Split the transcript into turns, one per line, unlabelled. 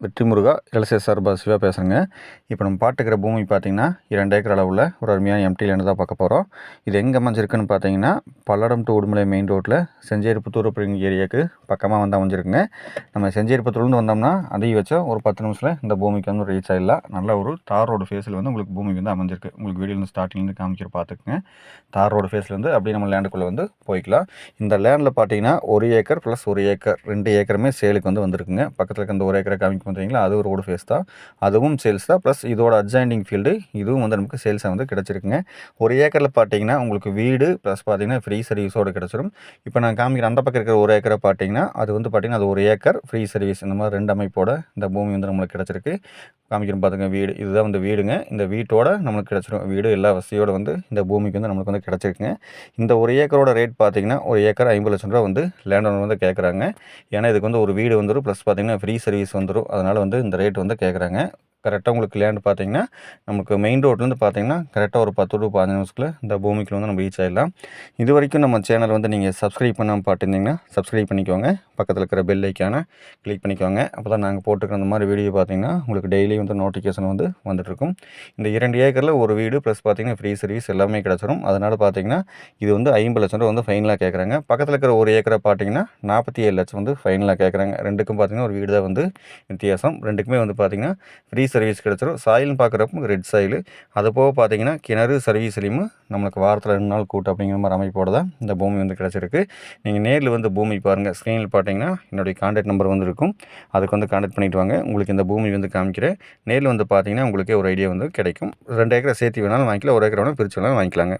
வெற்றி முருகா எல்சே சார்பா சிவா பேசுகிறேங்க இப்போ நம்ம பாட்டுக்கிற பூமி பார்த்திங்கன்னா இரண்டு ஏக்கர் அளவில் ஒரு அருமையான எம்டி லேண்டு தான் பார்க்க போகிறோம் இது எங்கே அமைஞ்சிருக்குன்னு பார்த்தீங்கன்னா பல்லடம் டு உடுமலை மெயின் ரோட்டில் செஞ்சேரிப்புத்தூர் அப்படிங்கிற ஏரியாவுக்கு பக்கமாக வந்து அமைஞ்சிருக்குங்க. நம்ம செஞ்சேரிப்புத்தூர்லேருந்து வந்தோம்னா அதையும் வச்சா ஒரு பத்து நிமிஷத்தில் இந்த பூமிக்கு வந்து ரீச் ஆகிடலாம் நல்ல ஒரு தார் ரோடு ஃபேஸில் வந்து உங்களுக்கு பூமிக்கு வந்து அமைஞ்சிருக்கு. உங்களுக்கு வீடியோவில் ஸ்டார்டிங்லேருந்து காமிக்கிற பார்த்துக்குங்க தார் ரோடு ஃபேஸ்லேருந்து அப்படியே நம்ம லேண்டுக்குள்ளே வந்து போய்க்கலாம். இந்த லேண்டில் பார்த்தீங்கன்னா ஒரு ஏக்கர் ப்ளஸ் ஒரு ஏக்கர் ரெண்டு ஏக்கருமே சேலுக்கு வந்து வந்திருக்குங்க. பக்கத்தில் இருக்க இந்த ஒரு ஏக்கரை காமிக்க பண்ணுறீங்களா அது ஒரு ரோடு ஃபேஸ் தான். அதுவும் சேல்ஸ் தான். ப்ளஸ் இதோட அட்ஜாயிண்டிங் ஃபீல்டு இதுவும் வந்து நமக்கு சேல்ஸாக வந்து கிடச்சிருக்குங்க. ஒரு ஏக்கரில் பார்த்தீங்கன்னா உங்களுக்கு வீடு ப்ளஸ் பார்த்தீங்கன்னா ஃப்ரீ சர்வீஸோடு கிடச்சிரும். இப்போ நான் காமிக்கிற அந்த பக்கம் இருக்கிற ஒரு ஏக்கரை பார்த்தீங்கன்னா அது வந்து பார்த்திங்கன்னா அது ஒரு ஏக்கர் ஃப்ரீ சர்வீஸ் இந்த மாதிரி ரெண்டு அமைப்போட இந்த பூமி வந்து நம்மளுக்கு கிடச்சிருக்கு. காமிக்கிறோம் பார்த்துங்க வீடு. இதுதான் வந்து வீடுங்க. இந்த வீட்டோட நம்மளுக்கு கிடச்சிரும். வீடு எல்லா வசதியோடு வந்து இந்த பூமிக்கு வந்து நம்மளுக்கு வந்து கிடச்சிருக்குங்க. இந்த ஒரு ஏக்கரோட ரேட் பார்த்திங்கன்னா ஒரு ஏக்கர் ஐம்பது லட்சம் ரூபா வந்து லேண்ட் ஓனர் வந்து கேட்குறாங்க ஏன்னா இதுக்கு வந்து ஒரு வீடு வந்துடும் ப்ளஸ் பார்த்தீங்கன்னா ஃப்ரீ சர்வீஸ் வந்துடும் அதனால் வந்து இந்த ரேட் வந்து கேட்குறாங்க கரெக்டாக உங்களுக்கு லேண்ட் பார்த்தீங்கன்னா நமக்கு மெயின் ரோட்லேருந்து பார்த்தீங்கன்னா கரெக்டாக ஒரு பத்து டு பதினஞ்சு நிமிஷத்தில் இந்த பூமிக்குள்ள வந்து நம்ம ரீச் ஆகிடலாம் இது வரைக்கும் நம்ம சேனல் வந்து நீங்கள் சப்ஸ்கிரைப் பண்ணாமல் பார்த்துருந்தீங்கன்னா சப்ஸ்கிரைப் பண்ணிக்கோங்க. பக்கத்தில் இருக்கிற பெல் ஐக்கான கிளிக் பண்ணிக்கோங்க. அப்போ தான் நாங்கள் போட்டுக்கிற அந்த மாதிரி வீடியோ பார்த்தீங்கன்னா உங்களுக்கு டெய்லி வந்து நோட்டிஃபிகேஷன் வந்து வந்துட்டுருக்கும் இந்த இரண்டு ஏக்கரில் ஒரு வீடு ப்ளஸ் பார்த்தீங்கன்னா ஃப்ரீ சர்வீஸ் எல்லாமே கிடச்சிரும். அதனால் பார்த்தீங்கன்னா இது வந்து ஐம்பது லட்சம் ரூபா வந்து ஃபைனலாக கேட்குறாங்க பக்கத்தில் இருக்கிற ஒரு ஏக்கரை பார்த்தீங்கன்னா நாற்பத்தி ஏழு லட்சம் வந்து ஃபைனலாக கேட்குறாங்க ரெண்டுக்கும் பார்த்தீங்கன்னா ஒரு வீடு தான் வந்து வித்தியாசம். ரெண்டுக்குமே வந்து பார்த்தீங்கன்னா ஃப்ரீ சர்வீஸ் கிடச்சிரும். சாயில்னு பார்க்குறப்ப ரெட் சாயில் அது போக பார்த்தீங்கன்னா கிணறு சர்வீஸ்லேயும் நம்மளுக்கு வாரத்தில் ரெண்டு நாள் கூட்டம் அப்படிங்கிற மாதிரி அமைப்போட தான் இந்த பூமி வந்து கிடச்சிருக்கு. நீங்கள் நேரில் வந்து பூமி பாருங்கள் ஸ்க்ரீனில் பார்த்தீங்கன்னா என்னுடைய கான்டாக்ட் நம்பர் வந்து இருக்கும் அதுக்கு வந்து கான்டாக்ட் பண்ணிவிட்டு வாங்க. உங்களுக்கு இந்த பூமி வந்து காமிக்கிறேன். நேரில் வந்து பார்த்தீங்கன்னா உங்களுக்கே ஒரு ஐடியா வந்து கிடைக்கும். ரெண்டு ஏக்கரை சேர்த்து வேணாலும் வாங்கிக்கலாம். ஒரு ஏக்கரை வேணாலும் பிரித்து வேணாலும் வாங்கிக்கலாங்க.